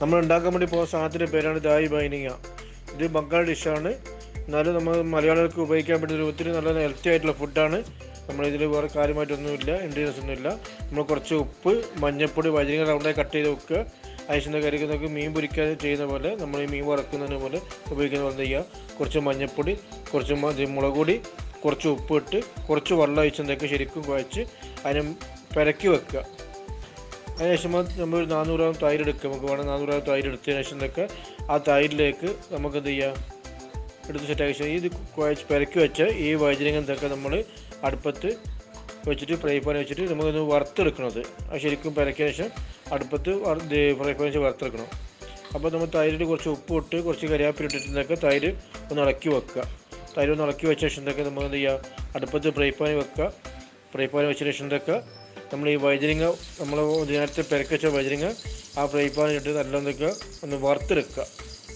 നമ്മൾ ഉണ്ടാക്കാൻ വേണ്ടി പോകുന്ന സാധനത്തിന്റെ പേരാണ് ദായി ബൈനിങ്ങ. ഇത് ബംഗാൾ ഡിഷാണ്. എന്നാലും നമ്മൾ മലയാളികൾക്ക് ഉപയോഗിക്കാൻ പറ്റുന്ന രൂപത്തിൽ നല്ല ഹെൽത്തി ആയിട്ടുള്ള ഫുഡാണ് നമ്മളിതിൽ വേറെ കാര്യമായിട്ടൊന്നുമില്ല ഇൻഗ്രീഡിയൻസ് ഒന്നുമില്ല. നമ്മൾ കുറച്ച് ഉപ്പ് മഞ്ഞൾപ്പൊടി വൈദ്യുതി റൗണ്ടായി കട്ട് ചെയ്ത് വെക്കുക. അയച്ചിന്റെ കറിക്ക് മീൻ പൊരിക്കാൻ ചെയ്യുന്ന പോലെ നമ്മൾ ഈ മീൻ വറക്കുന്നതിന് പോലെ ഉപയോഗിക്കുന്ന പോലെ ചെയ്യുക കുറച്ച് മഞ്ഞൾപ്പൊടി കുറച്ച് മുളകുപൊടി മുളക് പൊടി കുറച്ച് ഉപ്പ് ഇട്ട് കുറച്ച് വെള്ളം ഒഴിച്ചെന്തൊക്കെ ശരിക്കും കുഴച്ച് അതിനെ പെരക്കി വെക്കുക. അതിനുശേഷം നമ്മൾ ഒരു നാനൂറ് ഗ്രാം തൈര് എടുക്കുക നമുക്ക് വേണം നാനൂറ് ഗ്രാം തൈര് എടുത്തതിന് ശേഷം എന്തൊക്കെ ആ തൈരിലേക്ക് നമുക്ക് എന്ത് ചെയ്യാം? എടുത്ത് സെറ്റാക്കിയ ശേഷം ഇത് കുഴച്ച് പെരക്കി വെച്ച ഈ വൈദ്യുതി എന്തൊക്കെ നമ്മൾ അടുപ്പത്ത് വെച്ചിട്ട് ഫ്രൈ പാൻ വെച്ചിട്ട് നമുക്കൊന്ന് വറുത്തെടുക്കണത് അത്. ശരിക്കും പെരക്കിയ ശേഷം അടുപ്പത്ത് ഫ്രൈ പാൻ വെച്ച് വറുത്തെടുക്കണം. അപ്പോൾ നമ്മൾ തൈരിൽ കുറച്ച് ഉപ്പ് ഇട്ട് കുറച്ച് കരിയാപ്പിൽ ഇട്ടിട്ടൊക്കെ തൈര് ഒന്ന് ഇളക്കി വെക്കുക. തൈര് ഒന്ന് ഇളക്കി വെച്ച ശേഷം എന്തൊക്കെ നമുക്ക് എന്ത് ചെയ്യുക അടുപ്പത്ത് ഫ്രൈ പാൻ വെക്കുക. ഫ്രൈ പാൻ വെച്ച ശേഷം എന്തൊക്കെ നമ്മൾ ഈ വൈദ്യരിങ്ങ നമ്മൾ നേരത്തെ പെരക്കി വെച്ച ആ ഫ്രൈ പാൻ ഇട്ട് നല്ല എന്തൊക്കെ ഒന്ന് വറുത്തെടുക്കുക.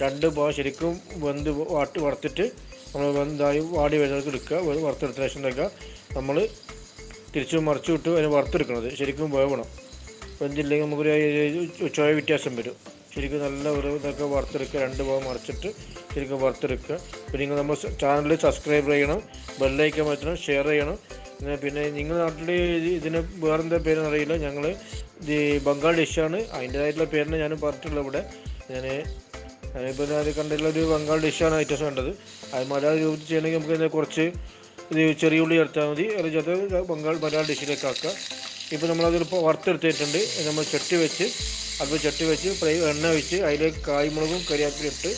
രണ്ട് ഭാഗം ശരിക്കും വെന്ത് വാട്ടി വറുത്തിട്ട് നമ്മൾ വെന്തായി വാടി വരുന്നവർക്ക് എടുക്കുക വറുത്തെടുത്ത ശേഷം എന്തൊക്കെ നമ്മൾ തിരിച്ച് മറിച്ച് വിട്ട് അതിന് വറുത്തെടുക്കണത് ശരിക്കും വേവണം. വെന്തില്ലെങ്കിൽ നമുക്കൊരു ചോയ വ്യത്യാസം വരും. ശരിക്കും നല്ല ഒരു ഇതൊക്കെ വറുത്തെടുക്കുക രണ്ട് ഭാഗം മറിച്ചിട്ട് ശരിക്കും വറുത്തെടുക്കുക. പിന്നെ നമ്മൾ ചാനൽ സബ്സ്ക്രൈബ് ചെയ്യണം ബെല്ലൈക്കൻ പറ്റണം ഷെയർ ചെയ്യണം. പിന്നെ നിങ്ങളുടെ നാട്ടിൽ ഇതിന് വേറെന്താ പേരെന്ന് അറിയില്ല ഞങ്ങൾ ഇത് ബംഗാൾ ഡിഷാണ്. അതിന്റേതായിട്ടുള്ള പേരിനെ ഞാൻ പറഞ്ഞിട്ടുള്ളത് ഇവിടെ. ഞാൻ ഞാനിപ്പോൾ ഞാൻ കണ്ടിട്ടുള്ള ഒരു ബംഗാൾ ഡിഷാണ് ഐറ്റംസ് വേണ്ടത്. അത് മലയാള രൂപത്തിൽ ചെയ്യണമെങ്കിൽ നമുക്ക് ഇതിനെ കുറച്ച് ഇത് ചെറിയ ഉള്ളി ചേർത്താൽ മതി. അല്ലെങ്കിൽ ചേർത്ത് ബംഗാൾ മലയാള ഡിഷിലേക്ക് ആക്കുക. ഇപ്പോൾ നമ്മളതിൽ ഇപ്പോൾ വറുത്തെടുത്തിട്ടുണ്ട്. നമ്മൾ ചട്ടി വെച്ച് അത് ചട്ടി വെച്ച് ഫ്രൈ എണ്ണ ഒഴിച്ച് അതിലേക്ക് കായ്മുളകും കരിയാപ്പിലും ഇട്ട്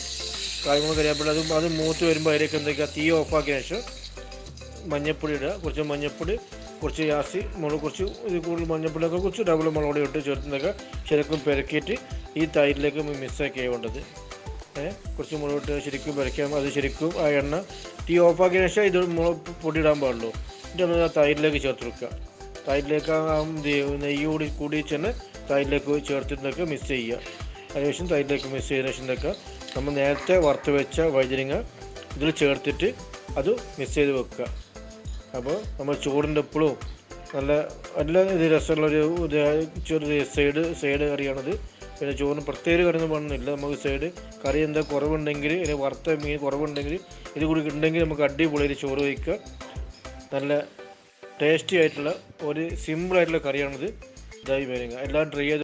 കായ്മുളകും കരിയാപ്പിലും അത് അത് മൂത്ത് വരുമ്പോൾ അതിലേക്ക് എന്തൊക്കെയാണ് തീ ഓഫാക്കിയ ശേഷം മഞ്ഞപ്പൊടി ഇടുക കുറച്ച് മഞ്ഞപ്പൊടി കുറച്ച് യാസി മുളക് കുറച്ച് ഇത് കൂടുതൽ മഞ്ഞപ്പൊടിയൊക്കെ കുറച്ച് ഡബിൾ മുളക് ഇട്ട് ചേർത്തുന്നതൊക്കെ ശരിക്കും പെരക്കിയിട്ട് ഈ തൈരിലേക്ക് മിക്സാക്കി വേണ്ടത് കുറച്ച് മുളക് ഇട്ട് ശരിക്കും പെരക്കാം അത് ശരിക്കും ആ എണ്ണ തീ ഓഫാക്കിയ ശേഷം ഇത് മുളക് പൊടി ഇടാൻ പാടുള്ളൂ. എന്നിട്ട് നമ്മൾ ആ തൈരിലേക്ക് ചേർത്ത് വെക്കുക തൈരിലേക്ക് നെയ്യ് കൂടി കൂടി ചെന്ന് തൈരിലേക്ക് ചേർത്തിട്ടൊക്കെ മിക്സ് ചെയ്യുക. അതിനുശേഷം തൈരിലേക്ക് മിക്സ് ചെയ്തതിനു ശേഷം ഇതൊക്കെ നമ്മൾ നേരത്തെ വറുത്ത് വെച്ച വൈദ്യരിങ്ങ ഇതിൽ ചേർത്തിട്ട് അത് മിക്സ് ചെയ്ത് വെക്കുക. അപ്പോൾ നമ്മൾ ചൂടിന്റെ എപ്പോഴും നല്ല നല്ല ഇത് രസമുള്ളൊരു ചെറിയ സൈഡ് സൈഡ് കറിയാണത്. പിന്നെ ചോറിന് പ്രത്യേക കറി ഒന്നും വേണമെന്നില്ല. നമുക്ക് സൈഡ് കറി എന്താ കുറവുണ്ടെങ്കിൽ ഇനി വറുത്ത മീൻ കുറവുണ്ടെങ്കിൽ ഇത് കൂടി ഉണ്ടെങ്കിൽ നമുക്ക് അടിപൊളി ഒരു ചോറ് വയ്ക്കുക നല്ല ടേസ്റ്റി ആയിട്ടുള്ള ഒരു സിമ്പിളായിട്ടുള്ള കറിയാണിത്. ഇതായി വരുക എല്ലാം ട്രൈ ചെയ്ത്